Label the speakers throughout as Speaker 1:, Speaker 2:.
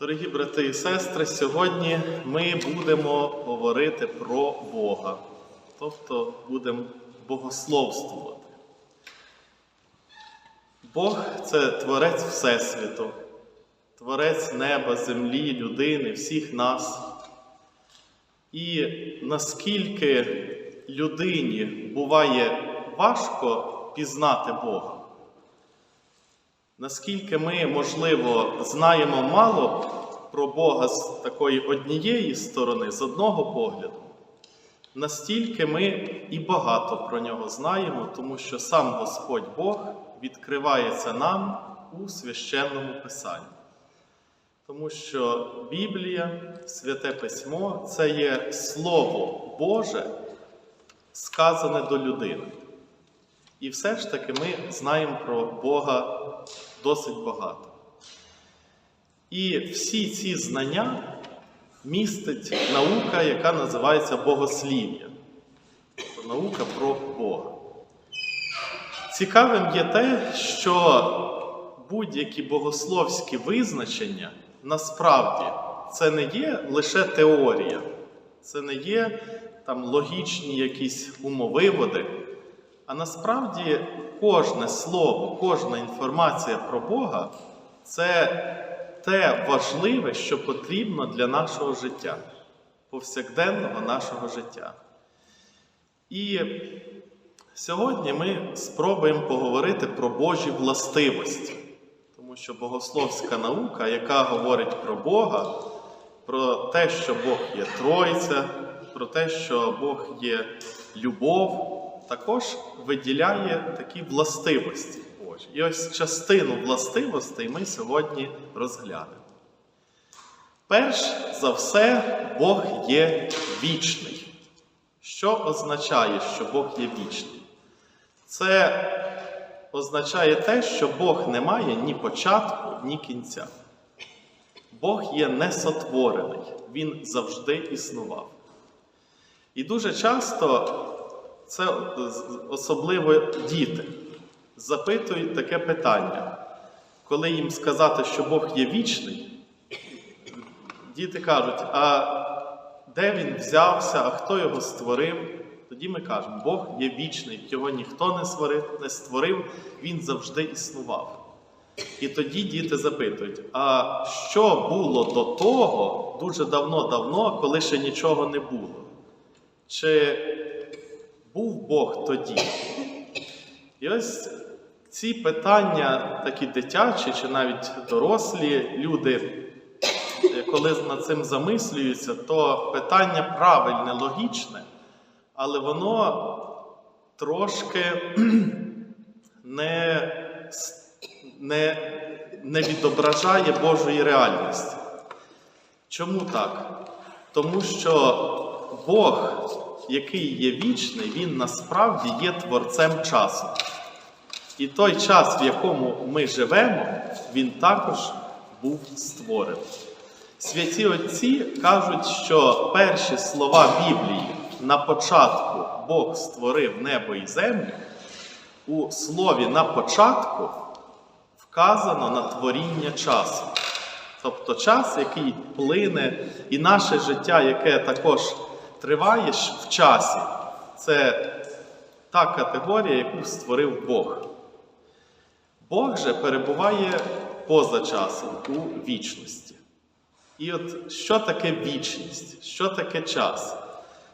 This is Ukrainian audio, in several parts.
Speaker 1: Дорогі брати і сестри, сьогодні ми будемо говорити про Бога, тобто будемо богословствувати. Бог це творець Всесвіту, творець неба, землі, людини, всіх нас. І наскільки людині буває важко пізнати Бога, наскільки ми, можливо, знаємо мало про Бога з такої однієї сторони, з одного погляду, настільки ми і багато про нього знаємо, тому що сам Господь Бог відкривається нам у священному Писанні. Тому що Біблія, Святе Письмо це є Слово Боже, сказане до людини. І все ж таки ми знаємо про Бога досить багато. І всі ці знання містить наука, яка називається Богослів'я. Тобто наука про Бога. Цікавим є те, що будь-які богословські визначення насправді це не є лише теорія, це не є там логічні якісь умовиводи, а насправді кожне слово, кожна інформація про Бога це те важливе, що потрібно для нашого життя, повсякденного нашого життя. І сьогодні ми спробуємо поговорити про Божі властивості, що богословська наука, яка говорить про Бога, про те, що Бог є Тройця, про те, що Бог є любов, також виділяє такі властивості Божі. І ось частину властивостей ми сьогодні розглянемо. Перш за все, Бог є вічний. Що означає, що Бог є вічний? Це означає те, що Бог не має ні початку, ні кінця. Бог є несотворений, Він завжди існував. І дуже часто це особливо діти запитують таке питання. Коли їм сказати, що Бог є вічний, діти кажуть, а де він взявся, а хто його створив? Тоді ми кажемо, Бог є вічний, його ніхто не створив, не створив, він завжди існував. І тоді діти запитують: а що було до того дуже давно-давно, коли ще нічого не було? Чи був Бог тоді? І ось ці питання, такі дитячі чи навіть дорослі люди, коли над цим замислюються, то питання правильне, логічне, але воно трошки не, не, не відображає Божої реальності. Чому так? Тому що Бог, який є вічний, він насправді є творцем часу. І той час, в якому ми живемо, він також був створений. Святі Отці кажуть, що перші слова Біблії на початку Бог створив небо і землю, у слові на початку вказано на творіння часу. Тобто час, який плине, і наше життя, яке також триває в часі, це та категорія, яку створив Бог. Бог же перебуває поза часом у вічності. І от що таке вічність? Що таке час?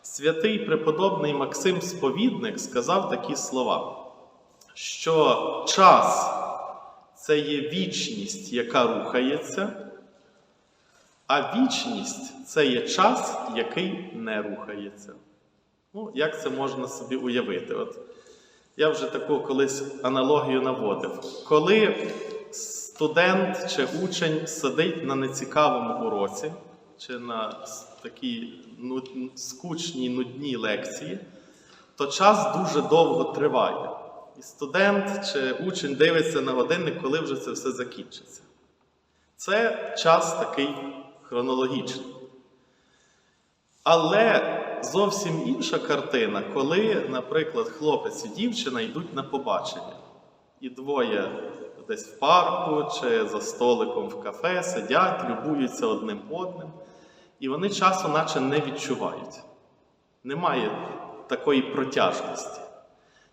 Speaker 1: Святий преподобний Максим Сповідник сказав такі слова, що час це є вічність, яка рухається, а вічність це є час, який не рухається. Ну, як це можна собі уявити? От я вже таку колись аналогію наводив. Коли студент чи учень сидить на нецікавому уроці, чи на такій скучній нудній лекції, то час дуже довго триває. І студент чи учень дивиться на годинник, коли вже це все закінчиться. Це час такий хронологічний. Але зовсім інша картина, коли, наприклад, хлопець і дівчина йдуть на побачення, і двоє десь в парку чи за столиком в кафе сидять, любуються одним одним, і вони часу наче не відчувають. Немає такої протяжності.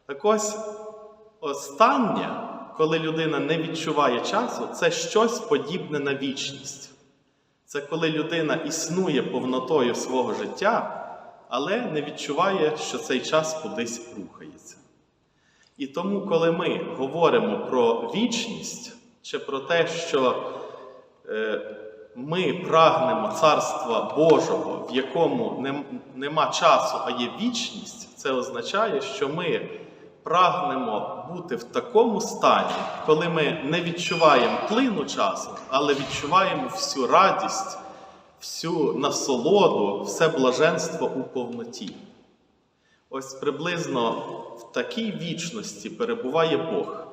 Speaker 1: Так ось останнє, коли людина не відчуває часу, це щось подібне на вічність. Це коли людина існує повнотою свого життя, але не відчуває, що цей час кудись рухається. І тому, коли ми говоримо про вічність чи про те, що е, ми прагнемо Царства Божого, в якому нема часу, а є вічність, це означає, що ми прагнемо бути в такому стані, коли ми не відчуваємо плину часу, але відчуваємо всю радість, всю насолоду, все блаженство у повноті. Ось приблизно в такій вічності перебуває Бог.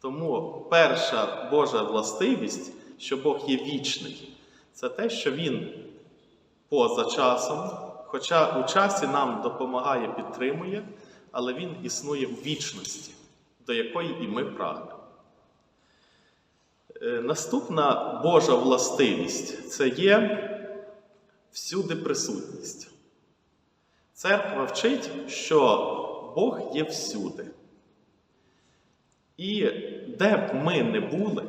Speaker 1: Тому перша Божа властивість, що Бог є вічний, це те, що Він поза часом, хоча у часі нам допомагає, підтримує, але Він існує у вічності, до якої і ми прагнемо. Е, Наступна Божа властивість це є всюди присутність. Церква вчить, що Бог є всюди. І де б ми не були,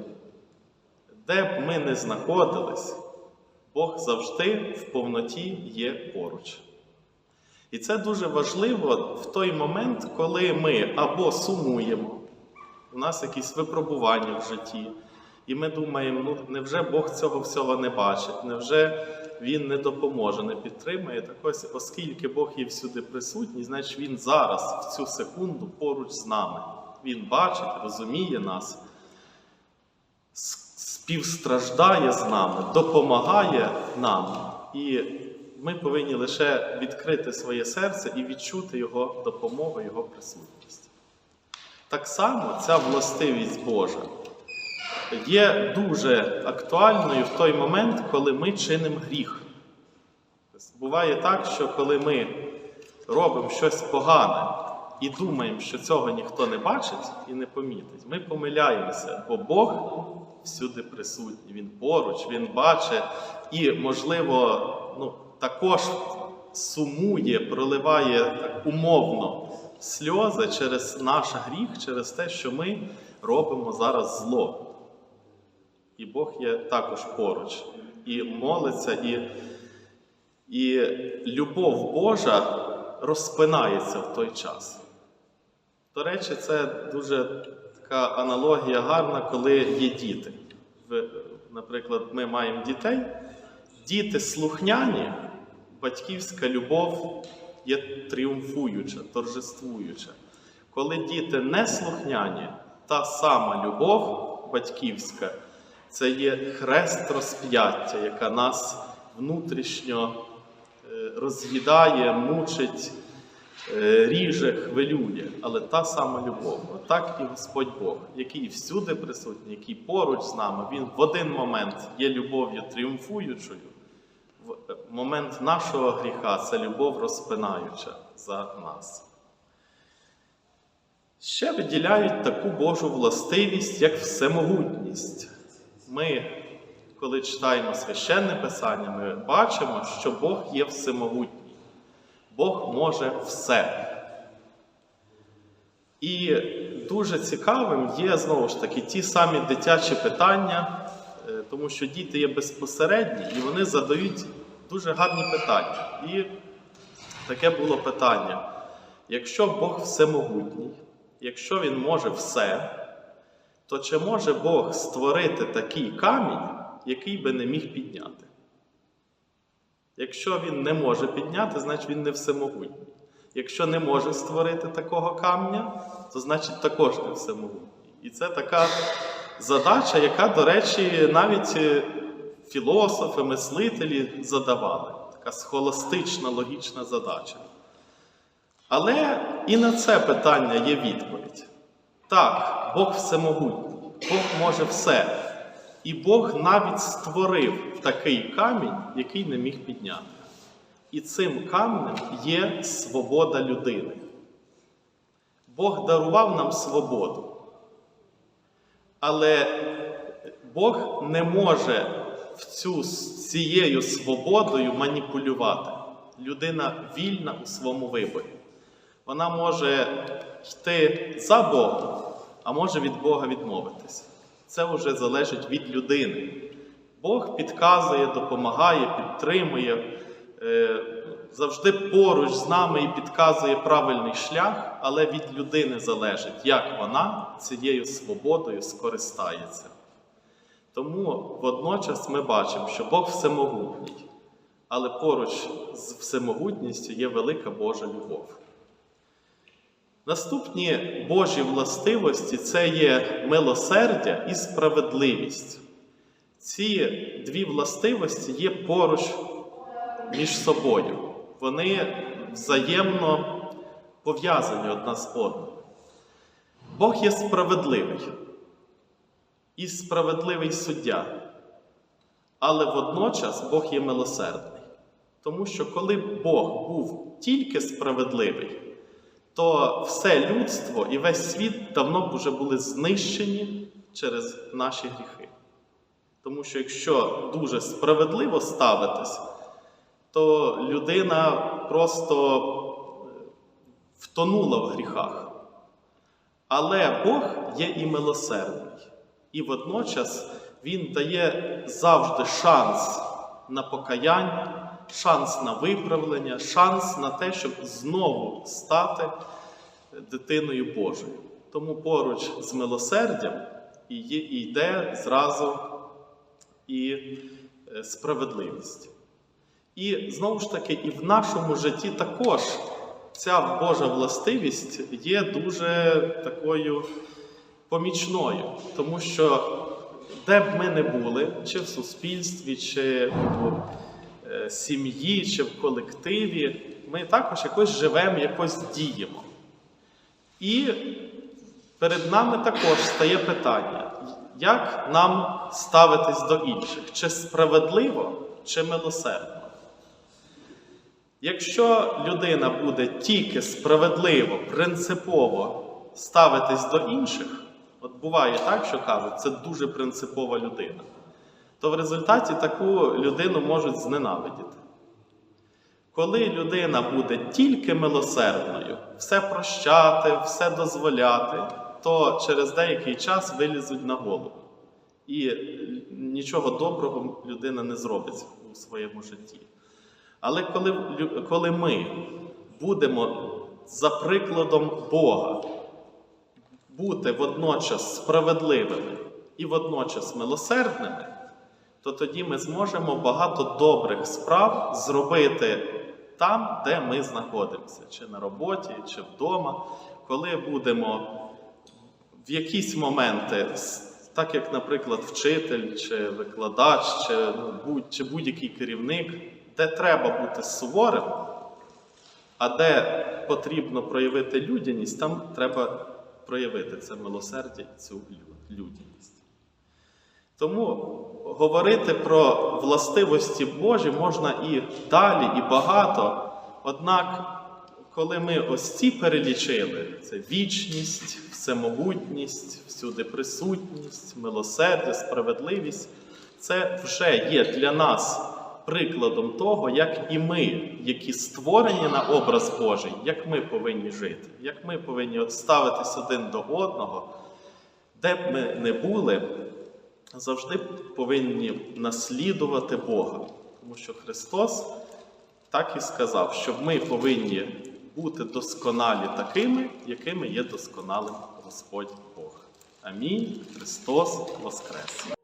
Speaker 1: де б ми не знаходились, Бог завжди в повноті є поруч. І це дуже важливо в той момент, коли ми або сумуємо, у нас якісь випробування в житті, і ми думаємо, ну невже Бог цього всього не бачить, невже Він не допоможе, не підтримує. Так ось, оскільки Бог є всюди присутній, значить Він зараз, в цю секунду, поруч з нами. Він бачить, розуміє нас, співстраждає з нами, допомагає нам. І ми повинні лише відкрити своє серце і відчути Його допомогу, Його присутність. Так само ця властивість Божа є дуже актуальною в той момент, коли ми чинимо гріх. Тобто Буває так, що коли ми робимо щось погане і думаємо, що цього ніхто не бачить і не помітить, ми помиляємося, бо Бог всюди присутній, Він поруч, Він бачить і, можливо, ну, також сумує, проливає так умовно сльози через наш гріх, через те, що ми робимо зараз зло. І Бог є також поруч, і молиться, і, і любов Божа розпинається в той час. До речі, це дуже така аналогія гарна, коли є діти. Наприклад, ми маємо дітей. Діти слухняні, батьківська любов є тріумфуюча, торжествуюча. Коли діти не слухняні, та сама любов батьківська це є хрест розп'яття, яка нас внутрішньо е, роз'їдає, мучить, ріже, хвилює. Але та сама любов. Отак і Господь Бог, який всюди присутній, який поруч з нами, Він в один момент є любов'ю тріумфуючою. В е, момент нашого гріха це любов розпинаюча за нас. Ще виділяють таку Божу властивість, як всемогутність. Ми, коли читаємо священне писання, ми бачимо, що Бог є всемогутній. Бог може все. І дуже цікавим є знову ж таки ті самі дитячі питання, е, тому що діти є безпосередні і вони задають дуже гарні питання. І таке було питання: якщо Бог всемогутній, якщо Він може все, то чи може Бог створити такий камінь, який би не міг підняти? Якщо він не може підняти, значить він не всемогутній. Якщо не може створити такого камня, то значить також не всемогутній. І це така задача, яка, до речі, навіть е, філософи, мислителі задавали. Така схоластична, логічна задача. Але і на це питання є відповідь. Так, Бог всемогутній, Бог може все. І Бог навіть створив такий камінь, який не міг підняти. І цим каменем є свобода людини. Бог дарував нам свободу. Але Бог не може в цю, цією свободою маніпулювати. Людина вільна у своєму виборі. Вона може йти за Богом, а може від Бога відмовитися. Це вже залежить від людини. Бог підказує, допомагає, підтримує, е, завжди поруч з нами і підказує правильний шлях, але від людини залежить, як вона цією свободою скористається. Тому водночас ми бачимо, що Бог всемогутній, але поруч з всемогутністю є велика Божа любов. Наступні Божі властивості це є милосердя і справедливість. Ці дві властивості є поруч між собою. Вони взаємно пов'язані одна з одною. Бог є справедливий і справедливий суддя, але водночас Бог є милосердний. Тому що коли Бог був тільки справедливий, то все людство і весь світ давно б вже були знищені через наші гріхи. Тому що якщо дуже справедливо ставитись, то людина просто втонула в гріхах. Але Бог є і милосердний. І водночас Він дає завжди шанс на покаяння, шанс на виправлення, шанс на те, щоб знову стати дитиною Божою. Тому поруч з милосердям і йде зразу і е, справедливість. І знову ж таки, і в нашому житті також ця Божа властивість є дуже такою помічною, тому що де б ми не були, чи в суспільстві, чи в сім'ї, чи в колективі, ми також якось живемо, якось діємо. І перед нами також стає питання, як нам ставитись до інших, чи справедливо, чи милосердно. Якщо людина буде тільки справедливо, принципово ставитись до інших, от буває так, що кажуть, це дуже принципова людина, то в результаті таку людину можуть зненавидіти. Коли людина буде тільки милосердною, все прощати, все дозволяти, то через деякий час вилізуть на голову. І нічого доброго людина не зробить у своєму житті. Але коли, коли ми будемо за прикладом Бога бути водночас справедливими і водночас милосердними, то тоді ми зможемо багато добрих справ зробити там, де ми знаходимося, чи на роботі, чи вдома, коли будемо в якісь моменти, так як, наприклад, вчитель, чи викладач, чи, ну, будь, чи будь-який керівник, де треба бути суворим, а де потрібно проявити людяність, там треба проявити це милосердя і цю людяність. Тому говорити про властивості Божі можна і далі, і багато. Однак, коли ми ось ці перелічили, це вічність, всемогутність, всюди присутність, милосердя, справедливість, це вже є для нас прикладом того, як і ми, які створені на образ Божий, як ми повинні жити, як ми повинні ставитись один до одного, де б ми не були, завжди повинні наслідувати Бога. Тому що Христос так і сказав, що ми повинні бути досконалі такими, якими є досконалим Господь Бог. Амінь. Христос Воскрес!